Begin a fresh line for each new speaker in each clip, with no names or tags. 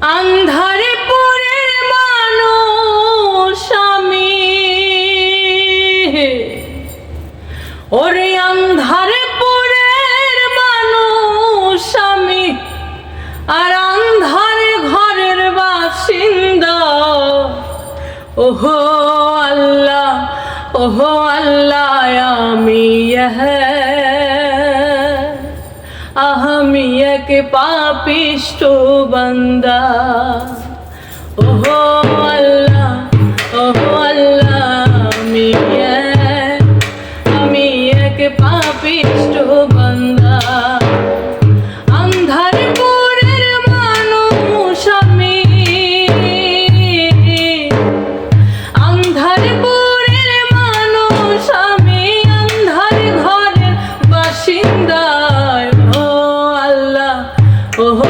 আন্ধারে পুরের মানুষ স্বামী ওরে আন্ধারে পুরের মানুষ আমি। আর আন্ধারে ঘরের বাসিন্দা। ওহো আল্লাহ ওহো আল্লাহ, আমি হ্যাঁ एक पापिष्टो बंदा। ओहो। ওহো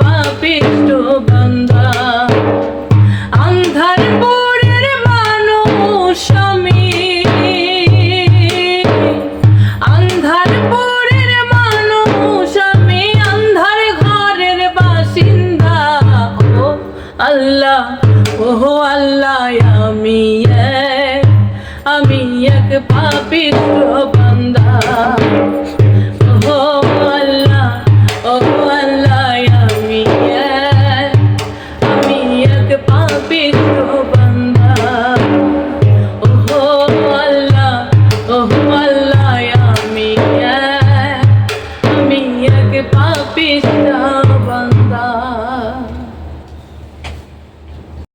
পাপিষ্ট বান্ধা। আন্ধার পরের মানুষ মানুষ ঘরের বাসিন্দা। ও আল্লাহ ও আল্লাহ আমি।